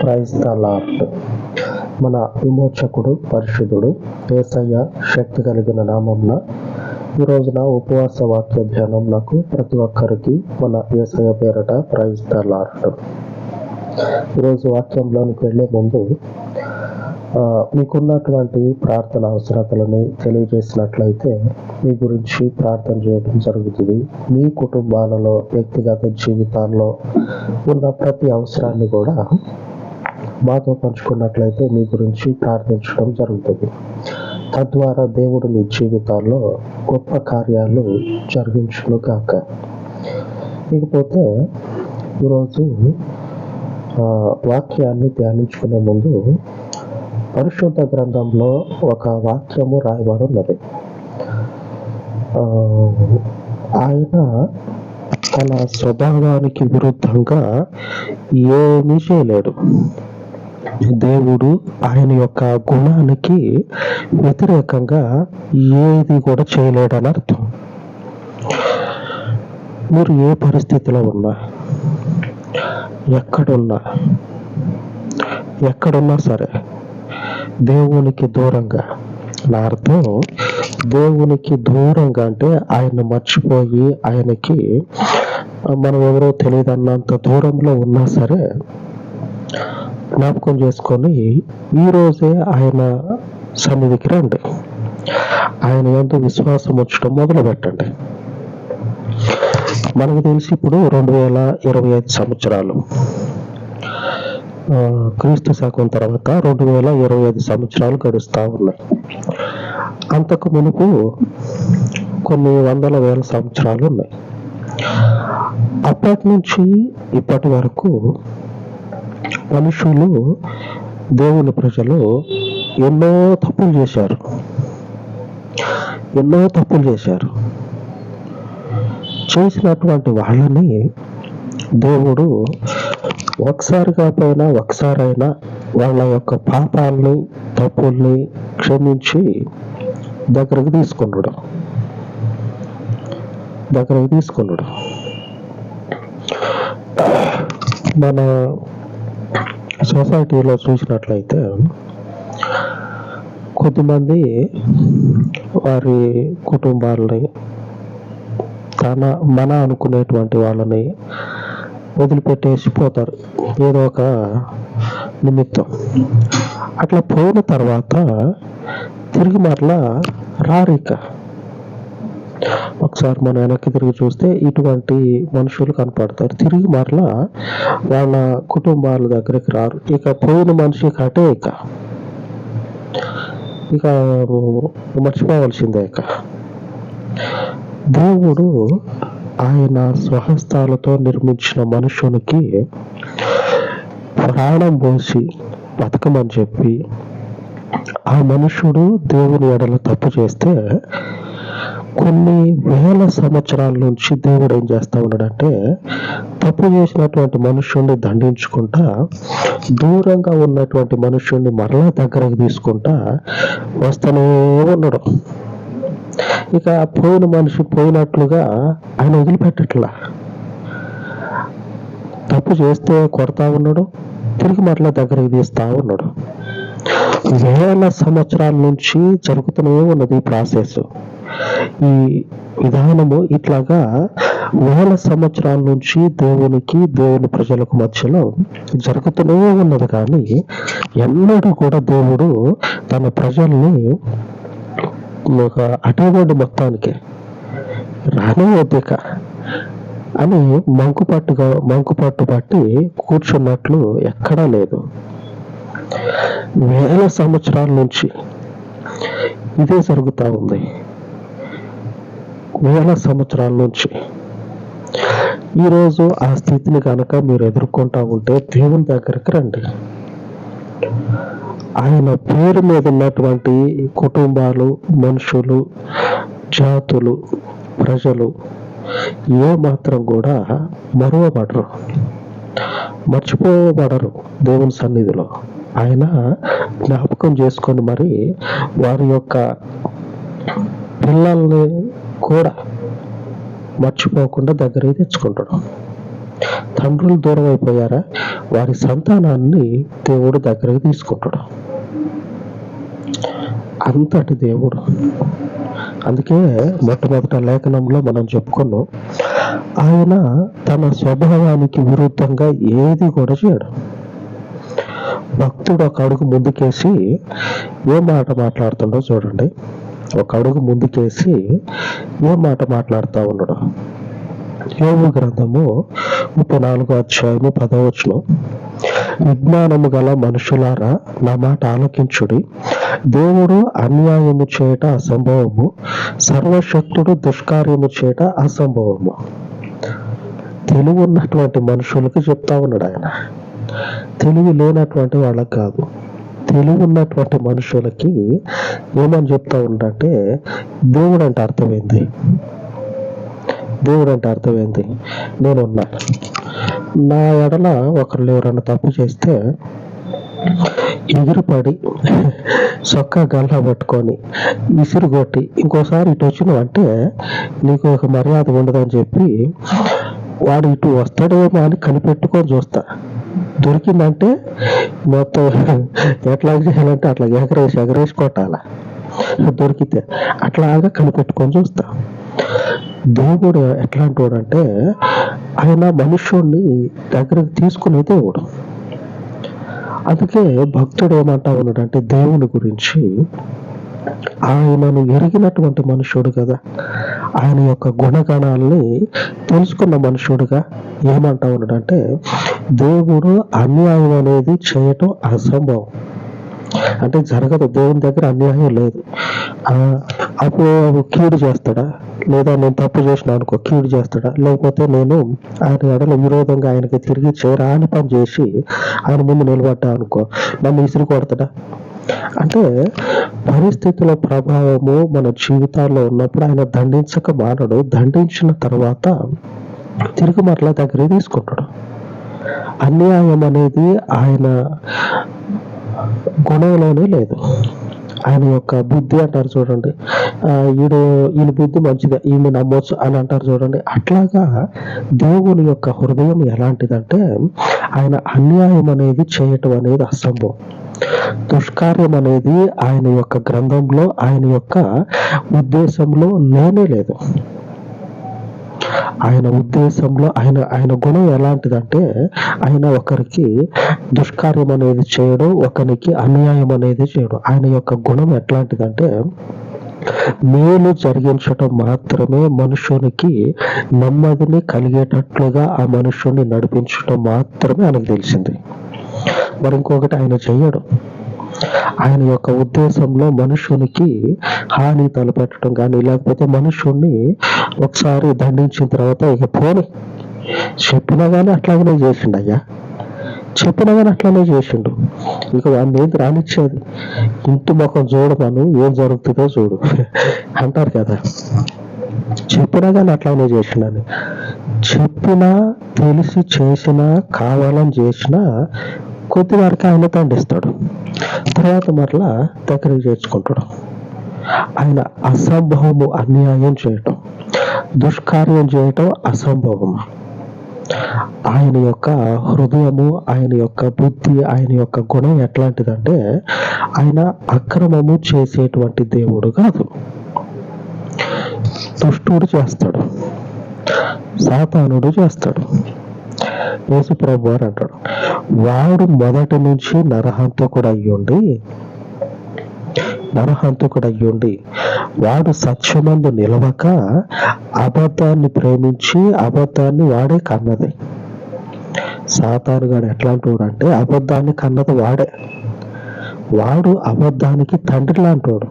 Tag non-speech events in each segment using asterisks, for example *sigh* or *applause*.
Praise the lord. మన విమోచకుడు పరిశుద్ధుడు ఏసయ్య శక్తి కలిగిన నామంన ఈ రోజున ఉపవాస వాక్య ధ్యానంనకు ప్రతి ఒక్కరికి మన ఏసయ్య పేరట ప్రైజ్ ద లార్డ్. ఈరోజు వాక్యంలోనికి వెళ్ళే ముందు మీకున్నటువంటి ప్రార్థన అవసరతలని తెలియజేసినట్లయితే మీ గురించి ప్రార్థన చేయడం జరుగుతుంది. మీ కుటుంబాలలో వ్యక్తిగత జీవితాల్లో ఉన్న ప్రతి అవసరాన్ని కూడా మాతో పంచుకున్నట్లయితే మీ గురించి ప్రార్థించడం జరుగుతుంది. తద్వారా దేవుడు మీ జీవితాల్లో గొప్ప కార్యాలు జరిగించును కాక ఇకపోతే ఈరోజు వాక్యాన్ని ధ్యానించుకునే ముందు పరిశుద్ధ గ్రంథంలో ఒక వాక్యము రాయబడి ఉన్నది ఆయన తన స్వభావానికి విరుద్ధంగా ఏమీ చేయలేడు. దేవుడు ఆయన యొక్క గుణానికి వ్యతిరేకంగా ఏది కూడా చేయలేడని అర్థం. మీరు ఏ పరిస్థితిలో ఉన్నా ఎక్కడున్నా ఎక్కడున్నా సరే దేవునికి దూరంగా. నా అర్థం? దేవునికి దూరంగా అంటే ఆయన మర్చిపోయి ఆయనకి మనం ఎవరో తెలియదన్నంత దూరంలో ఉన్నా సరే జ్ఞాపకం చేసుకొని ఈ రోజే ఆయన సన్నిధికి రండి. ఆయన ఎంతో విశ్వాసం ఉంచడం మొదలు పెట్టండి మనకు తెలిసి ఇప్పుడు రెండు వేల ఇరవై ఐదు సంవత్సరాలు. క్రీస్తు శాఖం తర్వాత రెండు వేల ఇరవై ఐదు సంవత్సరాలు గడుస్తూ ఉన్నాయి. అంతకు మునుపు కొన్ని వందల వేల సంవత్సరాలు ఉన్నాయి. అప్పటి నుంచి ఇప్పటి వరకు మనుషులు దేవుని ప్రజలు ఎన్నో తప్పులు చేశారు. ఎన్నో తప్పులు చేశారు. చేసినటువంటి వాళ్ళని దేవుడు ఒకసారి కాకపోయినా ఒకసారైనా వాళ్ళ యొక్క పాపాలని తప్పుల్ని క్షమించి దగ్గరకు తీసుకున్నాడు దగ్గరకు తీసుకున్నాడు మన సొసైటీలో చూసినట్లయితే కొద్దిమంది వారి కుటుంబాలని తన మన అనుకునేటువంటి వాళ్ళని వదిలిపెట్టేసి పోతారు ఏదో ఒక నిమిత్తం. అట్లా పోయిన తర్వాత తిరిగి మరలా రారిక. ఒకసారి మన వెనక్కి తిరిగి చూస్తే ఇటువంటి మనుషులు కనపడతారు. తిరిగి మరలా వాళ్ళ కుటుంబాల దగ్గరికి రారు. ఇక పోయిన మనిషి కాటే ఇక. ఇక మర్చిపోవలసిందే ఇక. దేవుడు ఆయన స్వహస్తాలతో నిర్మించిన మనుషునికి ప్రాణం పోసి బతకమని చెప్పి ఆ మనుషుడు దేవుని ఎడల తప్పు చేస్తే కొన్ని వేల సంవత్సరాల నుంచి దేవుడు ఏం చేస్తా ఉన్నాడంటే తప్పు చేసినటువంటి మనుషుణ్ణి దండించుకుంటా దూరంగా ఉన్నటువంటి మనుషుణ్ణి మరలా దగ్గరకు తీసుకుంటా వస్తూనే ఉన్నాడు. ఇక పోయిన మనిషి పోయినట్లుగా ఆయన వదిలిపెట్టట్లా. తప్పు చేస్తే కొడతా ఉన్నాడు తిరిగి మరలా దగ్గరికి తీస్తా ఉన్నాడు. వేల సంవత్సరాల నుంచి జరుగుతూనే ఉన్నది ప్రాసెస్. ఈ విధానము ఇట్లాగా వేల సంవత్సరాల నుంచి దేవునికి దేవుని ప్రజలకు మధ్యలో జరుగుతూనే ఉన్నది కానీ ఎన్నడూ కూడా దేవుడు తన ప్రజల్ని ఒక అటేవాడు మొత్తానికి రానే వద్దిక అని మంకుపట్టుగా మంకుపట్టు పట్టి కూర్చున్నట్లు ఎక్కడా లేదు. వేల సంవత్సరాల నుంచి ఇదే జరుగుతూ ఉంది. వేల సంవత్సరాల నుంచి. ఈరోజు ఆ స్థితిని కనుక మీరు ఎదుర్కొంటా ఉంటే దేవుని దగ్గరికి రండి. ఆయన పేరు మీద ఉన్నటువంటి కుటుంబాలు మనుషులు జాతులు ప్రజలు ఏ మాత్రం కూడా మరువబడరు. మర్చిపోబడరు దేవుని సన్నిధిలో. ఆయన జ్ఞాపకం చేసుకొని మరి వారి యొక్క పిల్లల్ని కూడా మర్చిపోకుండా దగ్గరికి తెచ్చుకుంటాడు. తండ్రులు దూరం అయిపోయారా వారి సంతానాన్ని దేవుడు దగ్గరికి తీసుకుంటాడు అంతటి దేవుడు. అందుకే మొట్టమొదట లేఖనంలో మనం చెప్పుకున్నాం ఆయన తన స్వభావానికి విరుద్ధంగా ఏది కూడా చేయడం. భక్తుడు ఒక అడుగు ముందుకేసి ఏ మాట మాట్లాడుతుండో చూడండి. ఒక అడుగు ముందుకేసి ఏ మాట మాట్లాడుతూ ఉండడం. యోగు గ్రంథము ముప్పై నాలుగో అధ్యాయము పదవచ్చును విజ్ఞానము గల మనుషులారా నా మాట ఆలకించుడి. దేవుడు అన్యాయము చేయట అసంభవము సర్వశక్తుడు దుష్కార్యము చేయట అసంభవము. తెలివి ఉన్నటువంటి మనుషులకు చెప్తా ఉన్నాడు ఆయన. తెలివి లేనటువంటి వాళ్ళకి కాదు. తెలివి ఉన్నటువంటి మనుషులకి ఏమని చెప్తా ఉండంటే దేవుడు అంటే అర్థమైంది. దేవుడు అంటే అర్థమైంది. నేనున్నా. నా ఎడల ఒకరు ఎవరన్నా తప్పు చేస్తే ఎగిరిపడి చొక్కా గల్లా పట్టుకొని విసిరుగొట్టి ఇంకోసారి ఇటు వచ్చినావు అంటే నీకు ఒక మర్యాద ఉండదని చెప్పి వాడు ఇటు వస్తాడేమో అని కనిపెట్టుకొని చూస్తా. దొరికిందంటే మొత్తం ఎట్లా చేయాలంటే అట్లా ఎగరేసి ఎగరేసి కొట్టాల. దొరికితే అట్లాగా కనిపెట్టుకొని చూస్తా. దేవుడు ఎట్లాంటి వాడు అంటే ఆయన మనుష్యుడిని దగ్గరకు అయితే దేవుడు అందుకే భక్తుడు ఏమంటా ఉన్నాడంటే దేవుని గురించి ఆయనను ఎరిగినటువంటి మనుషుడు కదా. ఆయన యొక్క గుణగణాలని తెలుసుకున్న మనుషుడుగా ఏమంటా ఉన్నాడంటే దేవుడు అన్యాయం అనేది చేయటం అసంభవం. అంటే జరగదు. దేవుని దగ్గర అన్యాయం లేదు. ఆ, అప్పుడు కీడు చేస్తాడా? లేదా నేను తప్పు చేసిన అనుకో కీడు చేస్తాడా? లేకపోతే నేను ఆయన ఎడల విరోధంగా ఆయనకి తిరిగి చేరాని పని చేసి ఆయన ముందు నిలబడ్డా అనుకో నన్ను విసిరి కొడతాడా? అంటే పరిస్థితుల ప్రభావము మన జీవితాల్లో ఉన్నప్పుడు ఆయన దండించక మానడు. దండించిన తర్వాత తిరిగి మరలా దగ్గర తీసుకుంటాడు. అన్యాయం అనేది ఆయన గుణంలోనే లేదు. ఆయన యొక్క బుద్ధి అంటారు చూడండి. ఈడు ఈయన బుద్ధి మంచిదే ఈయన నమ్మొచ్చు అని అంటారు చూడండి. అట్లాగా దేవుని యొక్క హృదయం ఎలాంటిదంటే ఆయన అన్యాయం అనేది చేయటం అనేది అసంభవం. దుష్కార్యం అనేది ఆయన యొక్క గ్రంథంలో ఆయన యొక్క ఉద్దేశంలో లేనే లేదు. ఆయన ఉద్దేశంలో ఆయన ఆయన గుణం ఎలాంటిదంటే ఆయన ఒకరికి దుష్కార్యం అనేది చేయడం ఒకరికి అన్యాయం అనేది చేయడం. ఆయన యొక్క గుణం ఎట్లాంటిదంటే మేలు జరిగించటం మాత్రమే మనుషునికి నెమ్మదిని కలిగేటట్లుగా ఆ మనుషుని నడిపించడం మాత్రమే ఆయనకు తెలిసింది. మరి ఇంకొకటి ఆయన చేయడం ఆయన యొక్క ఉద్దేశంలో మనుషునికి హాని తలపెట్టడం కానీ లేకపోతే మనుషుణ్ణి ఒకసారి దండించిన తర్వాత ఇక పోని. చెప్పినా కానీ అట్లాగనే చేసిండు అయ్యా. చెప్పినా కానీ అట్లానే చేసిండు. ఇక వాడిని ఏంది రానిచ్చేది. ఇంటి ముఖం చూడమను ఏం జరుగుతుందో చూడు. అంటారు కదా. చెప్పినా కానీ అట్లానే చేసినాను చెప్పినా తెలిసి చేసినా కావాలని చేసినా కొద్ది వారికి ఆయన దండిస్తాడు తర్వాత మరలా దగ్గరికి చేర్చుకుంటాడు. ఆయన అసంభవము అన్యాయం చేయటం దుష్కార్యం చేయటం అసంభవము. ఆయన యొక్క హృదయము ఆయన యొక్క బుద్ధి ఆయన యొక్క గుణం ఎట్లాంటిదంటే ఆయన అక్రమము చేసేటువంటి దేవుడు కాదు. దుష్టుడు చేస్తాడు. సాతానుడు చేస్తాడు. యేసుప్రభు వారు అంటాడు. వాడు మొదటి నుంచి నరహంతకుడు అయ్యుండి నరహంతకుడు అయ్యుండి వాడు సత్యమందు నిలవక అబద్ధాన్ని ప్రేమించి అబద్ధాన్ని వాడే కన్నది. సాతాను గాడు ఎట్లాంటి వాడు అంటే అబద్ధాన్ని కన్నది వాడే. వాడు అబద్ధానికి తండ్రి లాంటివాడు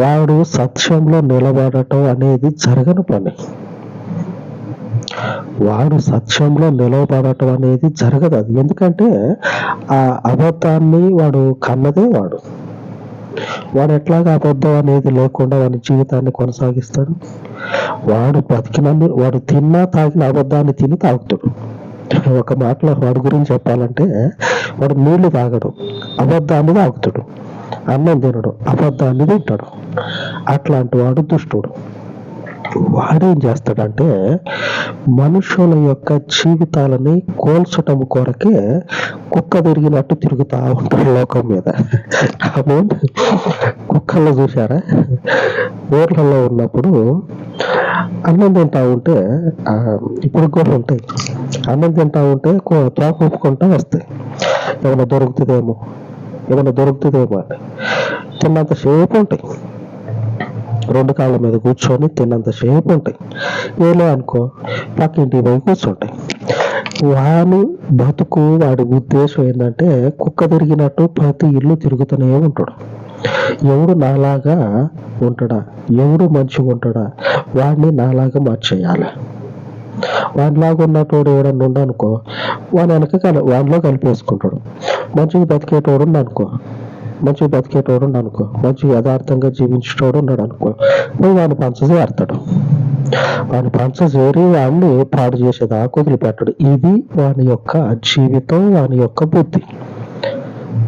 వాడు సత్యంలో నిలబడటం అనేది జరగని పని. వాడు సత్యంలో నిలవబడటం అనేది జరగదు అది. ఎందుకంటే ఆ అబద్ధాన్ని వాడు కన్నదే వాడు. వాడు ఎట్లాగా అబద్ధం అనేది లేకుండా వాడి జీవితాన్ని కొనసాగిస్తాడు. వాడు బతికినన్ని వాడు తిన్నా తాగిన అబద్ధాన్ని తిని తాగుతాడు. ఒక మాటలో వాడి గురించి చెప్పాలంటే వాడు నీళ్ళు తాగడు అబద్ధాన్ని తాగుతాడు అన్నం తినడు అబద్ధాన్ని తింటాడు. అట్లాంటి వాడు దుష్టుడు. వాడేం చేస్తాడంటే మనుషుల యొక్క జీవితాలని కోల్చటం కొరకే కుక్క తిరిగినట్టు తిరుగుతా ఉంటాడు లోకం మీద. కుక్కల్లో చూసారా ఊర్లలో ఉన్నప్పుడు అన్నం తింటా ఉంటే ఆ, ఇప్పుడు కూడా ఉంటాయి. అన్నం తింటా ఉంటే కో- తోక ఒప్పుకుంటా వస్తాయి. ఏమైనా దొరుకుతుందేమో? ఏమైనా దొరుకుతుందేమో అని తిన్నంతసేపు ఉంటాయి. రెండు కాళ్ళ మీద కూర్చొని తిన్నంత సేపు ఉంటాయి. ఏలే అనుకో పక్కింటి పోయి కూర్చుంటాయి. వాడు బతుకు వాడి ఉద్దేశం ఏంటంటే కుక్క తిరిగినట్టు ప్రతి ఇల్లు తిరుగుతూనే ఉంటాడు. ఎవడు నాలాగా ఉంటాడా? ఎవడు మంచిగా ఉంటాడా? వాడిని నాలాగా మార్చేయాలి. వాడిలాగా ఉన్నటోడు ఎవడన్నా ఉండనుకో వాడి వెనక కల వాడిలో కలిపేసుకుంటాడు. మంచిగా బతికేటోడు అనుకో మంచిగా బతికేటోడు అనుకో మంచి యథార్థంగా జీవించేటోడు ఉన్నాడు అనుకో నువ్వు వాడిని పంచజేస్తాడు వాడిని పంచజేరి వాడిని పాడు చేసేదాకా వదిలిపెట్టడు. ఇది వాని యొక్క జీవితం వాని యొక్క బుద్ధి.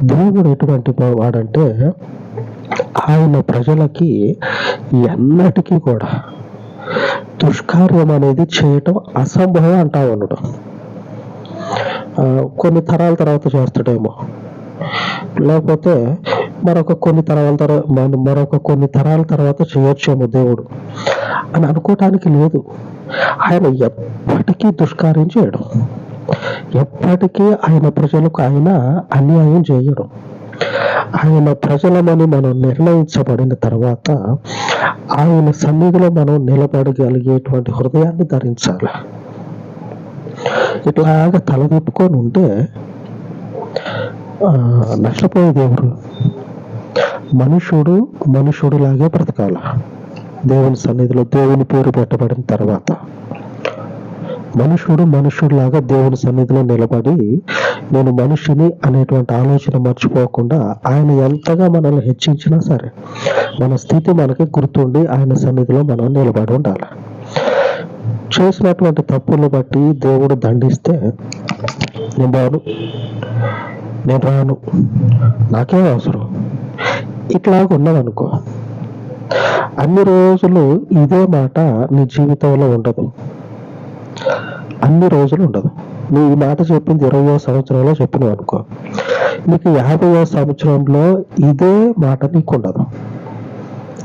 దేవుడు ఎటువంటి వాడంటే ఆయన ప్రజలకి ఎన్నటికీ కూడా దుష్కార్యం అనేది చేయటం అసంభవం అంటా ఉండడం ఆ, కొన్ని తరాల తర్వాత చేస్తాడేమో. లేకపోతే మరొక కొన్ని తరాల తర్వాత మరొక కొన్ని తరాల తర్వాత చేయొచ్చేమో దేవుడు అని అనుకోవటానికి లేదు. ఆయన ఎప్పటికీ దుష్కార్యం చేయడం. ఎప్పటికీ ఆయన ప్రజలకు ఆయన అన్యాయం చేయడం. ఆయన ప్రజలమని మనం నిర్ణయించబడిన తర్వాత ఆయన సన్నిధిలో మనం నిలబడగలిగేటువంటి హృదయాన్ని ధరించాలి. ఇట్లాగా తలదిప్పుకొని ఉంటే నష్టపోయేది ఎవరు? మనుషుడు మనుషుడిలాగే బ్రతకాల. దేవుని సన్నిధిలో దేవుని పేరు పెట్టబడిన తర్వాత. మనుషుడు మనుషుడిలాగా దేవుని సన్నిధిలో నిలబడి నేను మనిషిని అనేటువంటి ఆలోచన మర్చిపోకుండా ఆయన ఎంతగా మనల్ని హెచ్చించినా సరే మన స్థితి మనకి గుర్తుండి ఆయన సన్నిధిలో మనం నిలబడి ఉండాలి. చేసినటువంటి తప్పులను బట్టి దేవుడు దండిస్తే నేను బాను నేను రాను నాకేం అవసరం. ఇట్లాగ ఉన్నావనుకో అన్ని రోజులు ఇదే మాట నీ జీవితంలో ఉండదు. అన్ని రోజులు ఉండదు. నువ్వు ఈ మాట చెప్పింది ఇరవయో సంవత్సరంలో చెప్పినావు అనుకో. నీకు యాభైవ సంవత్సరంలో ఇదే మాట నీకు ఉండదు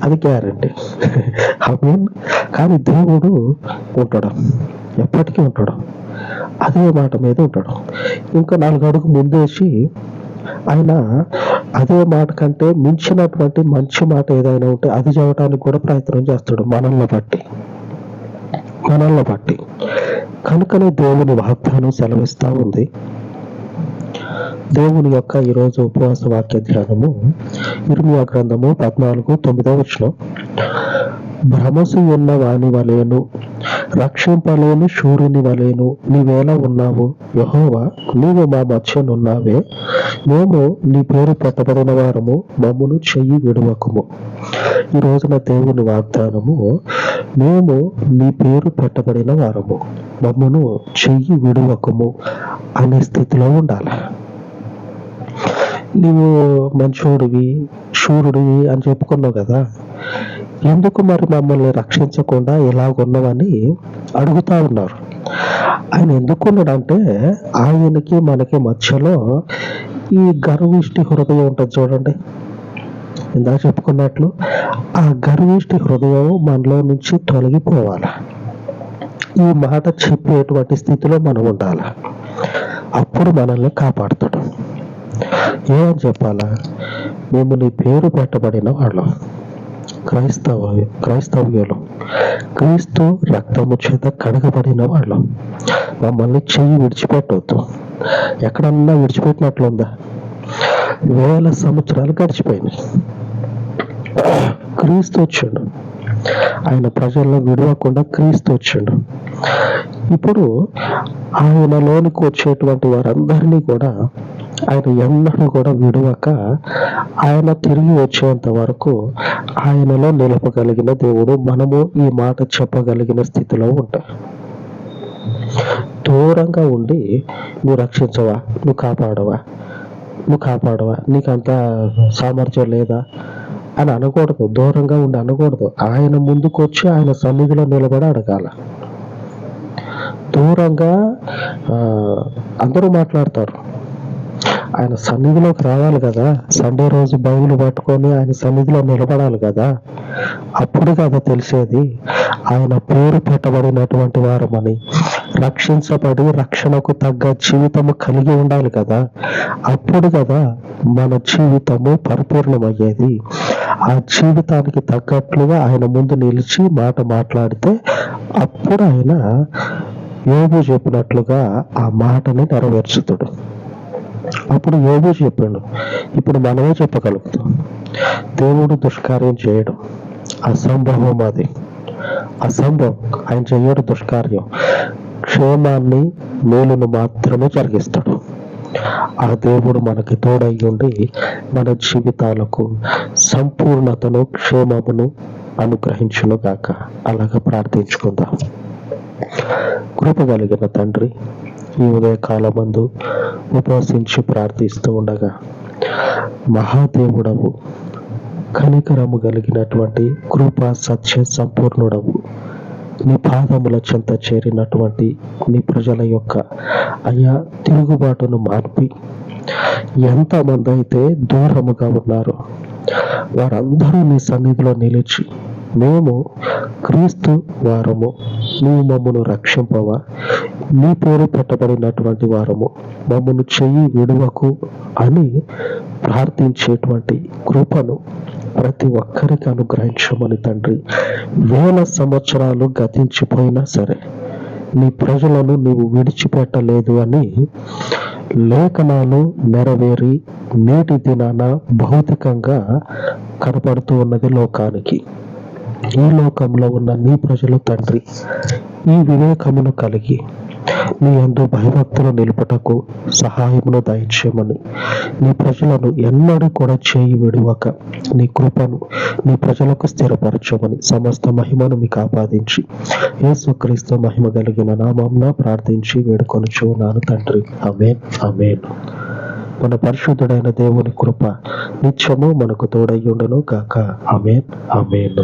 అది గ్యారంటీ. *laughs* ఐ మీన్ కానీ దేవుడు ఉంటాడు. ఎప్పటికీ ఉంటాడు. అదే మాట మీద ఉంటాడు. ఇంకా నాలుగు అడుగు ముందేసి ఆయన అదే మాట కంటే మించినటువంటి మంచి మాట ఏదైనా ఉంటే అది చెప్పడానికి కూడా ప్రయత్నం చేస్తాడు మనల్ని బట్టి. మనల్ని బట్టి. కనుకనే దేవుని వాగ్దానం సెలవిస్తా ఉంది. దేవుని యొక్క ఈరోజు ఉపవాస వాక్య ధ్యానము ఇర్మియా గ్రంథము పద్నాలుగు తొమ్మిదో వచ్చిన భ్రమసు ఉన్న వాని వలేను రక్షింపలేని శూరుని వలేను నీవేలా ఉన్నావు యహోవా నీవు మా మధ్యనున్నావే. మేము నీ పేరు పెట్టబడిన వారము మమ్మును చెయ్యి విడువకుము. ఈ రోజున దేవుని వాగ్దానము మేము నీ పేరు పెట్టబడిన వారము మమ్మును చెయ్యి విడువకుము అనే స్థితిలో ఉండాలి. నీవు మంచోడివి శూరుడివి అని చెప్పుకున్నావు కదా. ఎందుకు మరి మమ్మల్ని రక్షించకుండా ఇలాగున్నవని అడుగుతా ఉన్నారు. ఆయన ఎందుకున్నాడు అంటే ఆయనకి మనకి మధ్యలో ఈ గర్విష్టి హృదయం ఉంటుంది చూడండి. ఇందాక చెప్పుకున్నట్లు ఆ గర్విష్టి హృదయం మనలో నుంచి తొలగిపోవాలి. ఈ మాట చెప్పేటువంటి స్థితిలో మనం ఉండాలి. అప్పుడు మనల్ని కాపాడుతాడు. ఏమని చెప్పాలా? మేము నీ పేరు పెట్టబడిన వాళ్ళం. క్రైస్తవ క్రైస్తవ్యులు. క్రీస్తు రక్తము చేత కడగబడిన వాళ్ళం. మమ్మల్ని చెయ్యి విడిచిపెట్టవద్దు ఎక్కడన్నా విడిచిపెట్టినట్లుందా? వేల సంవత్సరాలు గడిచిపోయినాయి. క్రీస్తు వచ్చాడు. ఆయన ప్రజల్లో విడవకుండా క్రీస్తు వచ్చాడు. ఇప్పుడు ఆయనలోనికి వచ్చేటువంటి వారందరినీ కూడా ఆయన ఎన్నడూ కూడా విడవక ఆయన తిరిగి వచ్చేంత వరకు ఆయనలో నిలపగలిగిన దేవుడు మనము ఈ మాట చెప్పగలిగిన స్థితిలో ఉంటాం దూరంగా ఉండి నువ్వు రక్షించవా? నువ్వు కాపాడవా? నువ్వు కాపాడవా? నీకంత సామర్థ్యం లేదా? అని అనకూడదు. దూరంగా ఉండి అనకూడదు. ఆయన ముందుకు వచ్చి ఆయన సన్నిధిలో నిలబడి అడగాల. దూరంగా ఆ, అందరూ మాట్లాడతారు. ఆయన సన్నిధిలోకి రావాలి కదా. సండే రోజు బైబుల్ పట్టుకొని ఆయన సన్నిధిలో నిలబడాలి కదా. అప్పుడు కదా తెలిసేది. ఆయన పేరు పెట్టబడినటువంటి వారమని. రక్షించబడి రక్షణకు తగ్గ జీవితము కలిగి ఉండాలి కదా. అప్పుడు కదా మన జీవితము పరిపూర్ణమయ్యేది. ఆ జీవితానికి తగ్గట్లుగా ఆయన ముందు నిలిచి మాట మాట్లాడితే అప్పుడు ఆయన యోగు చెప్పినట్లుగా ఆ మాటని నెరవేర్చుతుడు. అప్పుడు యోగు చెప్పాడు ఇప్పుడు మనమే చెప్పగలుగుతాం. దేవుడు దుష్కార్యం చేయడం. అసంభవం అది. అసంభవం ఆయన చేయడు దుష్కార్యం. క్షేమాన్ని మేలును మాత్రమే జరిగిస్తాడు ఆ దేవుడు మనకి తోడై ఉండి మన జీవితాలకు సంపూర్ణతను క్షేమమును అనుగ్రహించును గాక అలాగ ప్రార్థించుకుందాం. కృప కలిగిన తండ్రి ఈ ఉదయకాలమందు ఉపవసించి ప్రార్థిస్తూ ఉండగా మహాదేవుడవు కనికరము కలిగినటువంటి కృప సత్య సంపూర్ణుడవు. నీ పాదముల చెంత చేరినటువంటి నీ ప్రజల యొక్క అయా తిరుగుబాటును మార్పి ఎంతమంది అయితే దూరముగా ఉన్నారు వారందరూ నీ సన్నిధిలో నిలిచి మేము క్రీస్తు వారము. నీవు మమ్మను రక్షింపవా? నీ పేరు పెట్టబడినటువంటి వారము. మమ్మను చెయ్యి విడువకు అని ప్రార్థించేటువంటి కృపను ప్రతి ఒక్కరికి అనుగ్రహించమని తండ్రి. వేల సంవత్సరాలు గతించిపోయినా సరే నీ ప్రజలను నీవు విడిచిపెట్టలేదు అని లేఖనాలు నెరవేరి నేటి దినాన భౌతికంగా కనపడుతూ ఉన్నది లోకానికి. ఈ లోకంలో ఉన్న నీ ప్రజలు తండ్రి ఈ వివేకమును కలిగి నీ అందు భయభక్తులు నిలుపుటకు సహాయమును దయచేయమని. నీ ప్రజలను ఎన్నడూ కూడా చేయి విడువక నీ కృపను నీ ప్రజలకు స్థిరపరచమని సమస్త మహిమను మీకు ఆపాదించి యేసుక్రీస్తు మహిమ కలిగిన నామంన ప్రార్థించి వేడుకొనుచు నాను తండ్రి. అమేన్ అమేన్ మన పరిశుద్ధుడైన దేవుని కృప నిత్యము మనకు తోడయ్యుండను కాక అమేన్ అమేన్